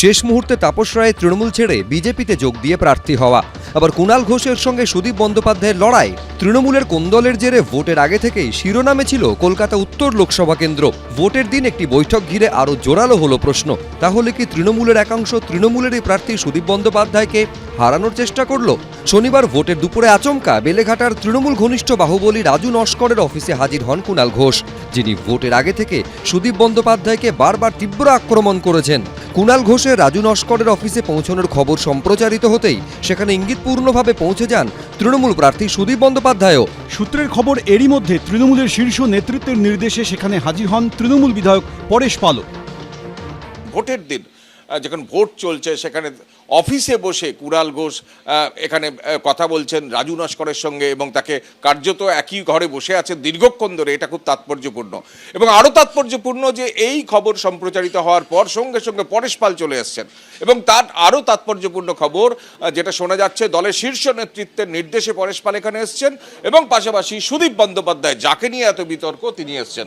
শেষ মুহূর্তে তাপস রায় তৃণমূল ছেড়ে বিজেপিতে যোগ দিয়ে প্রার্থী হওয়া। আবার কুণাল ঘোষের সঙ্গে সুদীপ বন্দ্যোপাধ্যায়ের লড়াই তৃণমূলের কোন্দলের জেরে ভোটের আগে থেকেই শিরোনামে ছিল কলকাতা উত্তর লোকসভা কেন্দ্র। ভোটের দিন একটি বৈঠক ঘিরে আরও জোরালো হলো প্রশ্ন। তাহলে কি তৃণমূলের একাংশ তৃণমূলেরই প্রার্থী সুদীপ বন্দ্যোপাধ্যায়কে হারানোর চেষ্টা করল? শনিবার ভোটের দুপুরে আচমকা বেলেঘাটার তৃণমূল ঘনিষ্ঠ বাহুবলী রাজু নস্করের অফিসে হাজির হন কুণাল ঘোষ, যিনি ভোটের আগে থেকে সুদীপ বন্দ্যোপাধ্যায়কে বারবার তীব্র আক্রমণ করেছেন। কুণাল ঘোষের রাজু নস্করের অফিসে পৌঁছানোর খবর সম্প্রচারিত হতেই সেখানে ইঙ্গিতপূর্ণভাবে পৌঁছে যান তৃণমূল প্রার্থী সুদীপ বন্দ্যোপাধ্যায়ও। সূত্রের খবর এরই মধ্যে তৃণমূলের শীর্ষ নেতৃত্বের নির্দেশে সেখানে হাজির হন তৃণমূল বিধায়ক পরেশ পালক। ভোটের দিন যখন ভোট চলছে, সেখানে অফিসে বসে কুড়াল ঘোষ এখানে কথা বলছেন রাজু নস্করের সঙ্গে এবং তাকে কার্যত একই ঘরে বসে আছেন দীর্ঘক্ষণ ধরে। এটা খুব তাৎপর্যপূর্ণ। এবং আরও তাৎপর্যপূর্ণ যে এই খবর সম্প্রচারিত হওয়ার পর সঙ্গে সঙ্গে পরেশ পাল চলে এসছেন। এবং তার আরও তাৎপর্যপূর্ণ খবর যেটা শোনা যাচ্ছে, দলের শীর্ষ নেতৃত্বের নির্দেশে পরেশ পাল এখানে এসছেন এবং পাশাপাশি সুদীপ বন্দ্যোপাধ্যায়, যাকে নিয়ে এত বিতর্ক, তিনি এসছেন।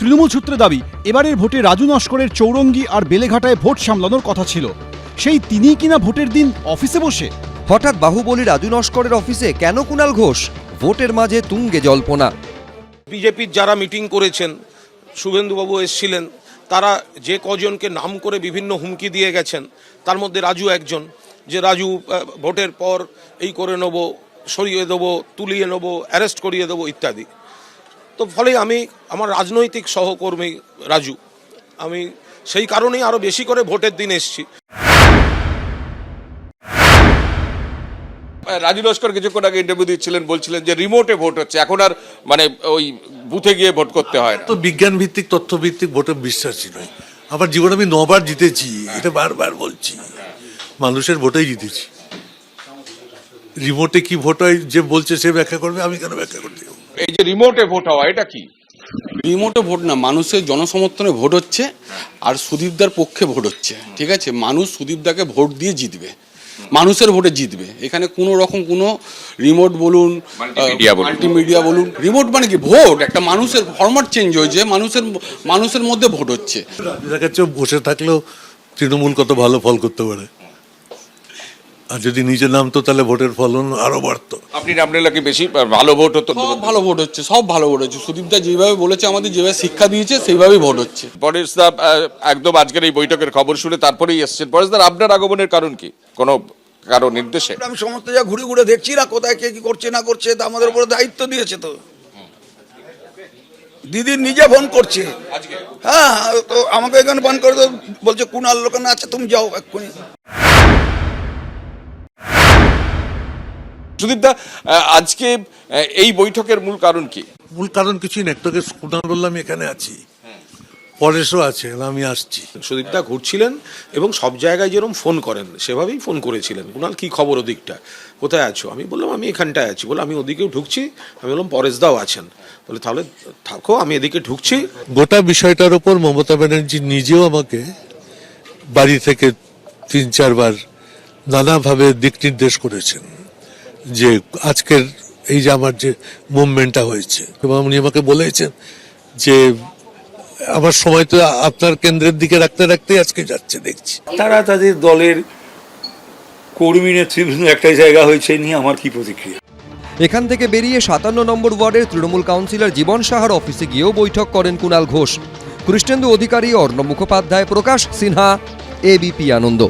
তৃণমূল সূত্রে দাবি এবারের ভোটে রাজু নস্করের চৌরঙ্গি আর বেলেঘাটায় ভোট সামলানোর কথা ছিল। সেই তিনিই কিনা ভোটের দিন অফিসে বসে? হঠাৎ বাহুবলী রাজু নস্করের অফিসে কেন কুণাল ঘোষ? ভোটের মাঝে তুঙ্গে জল্পনা। বিজেপির যারা মিটিং করেছেন শুভেন্দুবাবু এসেছিলেন তারা যে কজনকে নাম করে বিভিন্ন হুমকি দিয়ে গেছেন তার মধ্যে রাজু একজন যে রাজু ভোটের পর এই করে নেব সরিয়ে দেবো তুলিয়ে নেব অ্যারেস্ট করিয়ে দেবো ইত্যাদি। তো ফলে আমি আমার রাজনৈতিক সহকর্মী রাজু আমি সেই কারণেই আরও বেশি করে ভোটের দিন এসছি। রাজু লস্কর কিছুক্ষণ আগে ইন্টারভিউ দিচ্ছিলেন বলছিলেন যে রিমোটে ভোট হচ্ছে এখন আর মানে ওই বুথে গিয়ে ভোট করতে হয় তো বিজ্ঞান ভিত্তিক তথ্য ভিত্তিক ভোটে বিশ্বাসী নয়। আমার জীবনে আমি নবার জিতেছি এটা বারবার বলছি। মানুষের ভোটেই জিতেছি। রিমোটে কি ভোট হয় যে বলছে সে ব্যাখ্যা করবে আমি কেন ব্যাখ্যা করতে যাব? এই যে রিমোটে ভোট হওয়া এটা কি? রিমোটে ভোট না মানুষের জনসমর্থনে ভোট হচ্ছে আর সুদীপদার পক্ষে ভোট হচ্ছে ঠিক আছে? মানুষ সুদীপদাকে ভোট দিয়ে জিতবে মানুষের ভোটে জিতবে। এখানে কোনো রকম কোনো রিমোট বলুন। মাল্টিমিডিয়া বলুন। রিমোট মানে কি? ভোট একটা মানুষের ফরম্যাট চেঞ্জ হয়েছে মানুষের মানুষের মধ্যে ভোট হচ্ছে। দেখা বসে থাকলেও তৃণমূল কত ভালো ফল করতে পারে? আর যদি নিজে নামতো তাহলে ভোটের ফলন আরও বাড়তো। আপনি নামলে কি বেশি ভালো ভোট হতো সব ভালো ভোট হচ্ছে সব ভালো ভোট হচ্ছে। সুদীপদা যেভাবে বলেছে আমাদের যেভাবে শিক্ষা দিয়েছে সেইভাবেই ভোট হচ্ছে। পরেশ দা একদম আজকের এই বৈঠকের খবর শুনে তারপরেই এসছেন। পরেশ দা আপনার আগমনের কারণ কি? কোনো কারও নির্দেশে? আমি সমস্ত জায়গা ঘুরে ঘুরে দেখছি না কোথায় কে কি করছে না করছে তা আমাদের উপরে দায়িত্ব দিয়েছে তো। দিদি নিজে ফোন করছে। হ্যাঁ তো আমাকে এখানে ফোন করে তো বলছে কুনাল লোকানে আছে তুমি যাও এক্ষুনি। সুদীপ দা আহ, আজকে এই বৈঠকের মূল কারণ কি? মূল কারণ কিছুই না তোকে কুণাল বললাম এখানে আছি। পরেশও আছে আমি আসছি। সুদীপদা ঘুরছিলেন এবং সব জায়গায় যেরকম ফোন করেন সেভাবেই ফোন করেছিলেন। কুণাল কি খবর ওদিকটা? কোথায় আছো? আমি বললাম আমি এখানটায় আছি। বলে আমি ওদিকেও ঢুকছি। আমি বললাম পরেশদাও আছেন। বলে তাহলে থাকো আমি এদিকে ঢুকছি। গোটা বিষয়টার উপর মমতা ব্যানার্জি নিজেও আমাকে বাড়ি থেকে তিন চারবার নানাভাবে দিক নির্দেশ করেছেন। যে আজকের এই যে আমার যে মুভমেন্টটা হয়েছে এবং উনি আমাকে বলেছেন যে আমার সময় তো আপনার কেন্দ্রের দিকে রাখতে রাখতে আজকে যাচ্ছে দেখছি। তারা তাদের দলের কর্মী নেতৃবৃন্দ একটা জায়গা হয়েছে নিয়ে আমার কি প্রতিক্রিয়া? এখান থেকে বেরিয়ে সাতান্ন নম্বর ওয়ার্ডের তৃণমূল কাউন্সিলর জীবন সাহার অফিসে গিয়েও বৈঠক করেন কুণাল ঘোষ। কৃষ্ণেন্দু অধিকারী অর্ণব মুখোপাধ্যায় প্রকাশ সিনহা এবিপি আনন্দ।